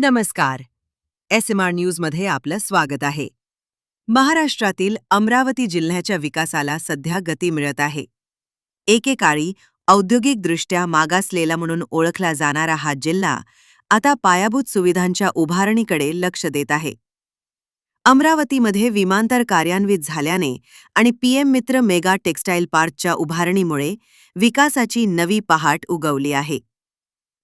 नमस्कार. S M R न्यूजमध्ये आपलं स्वागत आहे. महाराष्ट्रातील अमरावती जिल्ह्याच्या विकासाला सध्या गती मिळत आहे. एकेकाळी औद्योगिकदृष्ट्या मागासलेला म्हणून ओळखला जाणारा हा जिल्हा आता पायाभूत सुविधांच्या उभारणीकडे लक्ष देत आहे. अमरावतीमध्ये विमानतळ कार्यान्वित झाल्याने आणि पीएम मित्र मेगा टेक्स्टाईल पार्कच्या उभारणीमुळे विकासाची नवी पहाट उगवली आहे.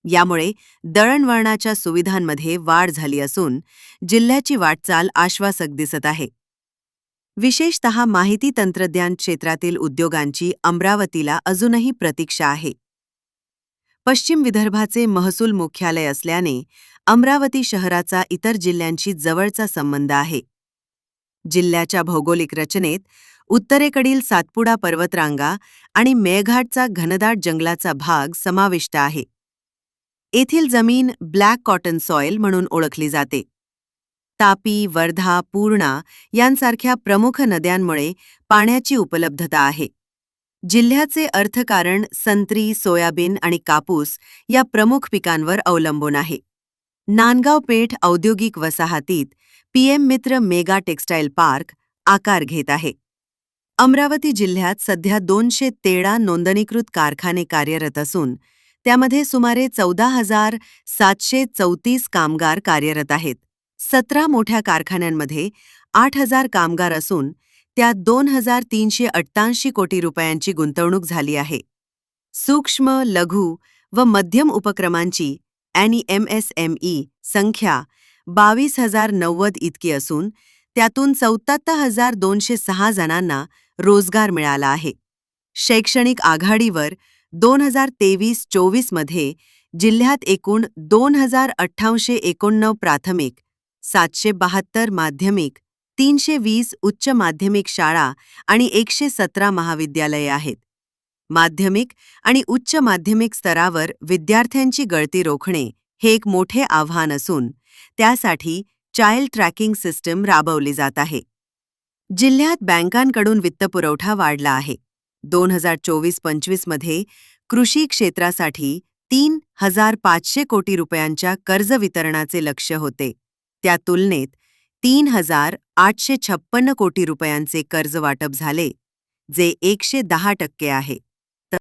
यामुळे दळणवळणाच्या सुविधांमध्ये वाढ झाली असून जिल्ह्याची वाटचाल आश्वासक दिसत आहे. विशेषत माहिती तंत्रज्ञान क्षेत्रातील उद्योगांची अमरावतीला अजूनही प्रतीक्षा आहे. पश्चिम विदर्भाचे महसूल मुख्यालय असल्याने अमरावती शहराचा इतर जिल्ह्यांशी जवळचा संबंध आहे. जिल्ह्याच्या भौगोलिक रचनेत उत्तरेकडील सातपुडा पर्वतरांगा आणि मेळघाटचा घनदाट जंगलाचा भाग समाविष्ट आहे. येथील जमीन ब्लॅक कॉटन सॉइल म्हणून ओळखली जाते. तापी वर्धा पूर्णा यांसारख्या प्रमुख नद्यांमुळे पाण्याची उपलब्धता आहे. जिल्ह्याचे अर्थकारण संत्री सोयाबीन आणि कापूस या प्रमुख पिकांवर अवलंबून आहे. नांदगाव पेठ औद्योगिक वसाहतीत पीएम मित्र मेगा टेक्स्टाईल पार्क आकार घेत आहे. अमरावती जिल्ह्यात सध्या दोनशे तेरा नोंदणीकृत कारखाने कार्यरत असून त्यामध्ये सुमारे चौदा हजार सातशे चौतीस कामगार कार्यरत आहेत. सतरा मोठ्या कारखान्यांमध्ये आठ हजार कामगार असून त्यात दोन हजार तीनशे अठ्ठ्याऐंशी कोटी रुपयांची गुंतवणूक झाली आहे. सूक्ष्म लघु व मध्यम उपक्रमांची आणि एमएसएमई संख्या बावीस हजार नव्वद इतकी असून त्यातून चौत्याहत्तर हजार दोनशे सहा जणांना रोजगार मिळाला आहे. शैक्षणिक आघाडीवर दोन हजार तेवीस चोवीसमध्ये जिल्ह्यात एकूण दोन हजार अठ्ठावशे एकोणनऊ प्राथमिक सातशे बहात्तर माध्यमिक तीनशे वीस उच्च माध्यमिक शाळा आणि एकशे सतरा महाविद्यालये आहेत. माध्यमिक आणि उच्च माध्यमिक स्तरावर विद्यार्थ्यांची गळती रोखणे हे एक मोठे आव्हान असून त्यासाठी चाइल्ड ट्रॅकिंग सिस्टम राबवली जात आहे. जिल्ह्यात बँकांकडून वित्तपुरवठा वाढला आहे. दोन हजार चोवीस पंचवीसमध्ये कृषी क्षेत्रासाठी तीन हजार पाचशे कोटी रुपयांच्या कर्ज वितरणाचे लक्ष होते. त्या तुलनेत तीन हजार आठशे छप्पन्न कोटी रुपयांचे कर्ज वाटप झाले जे एकशे दहा टक्के आहे.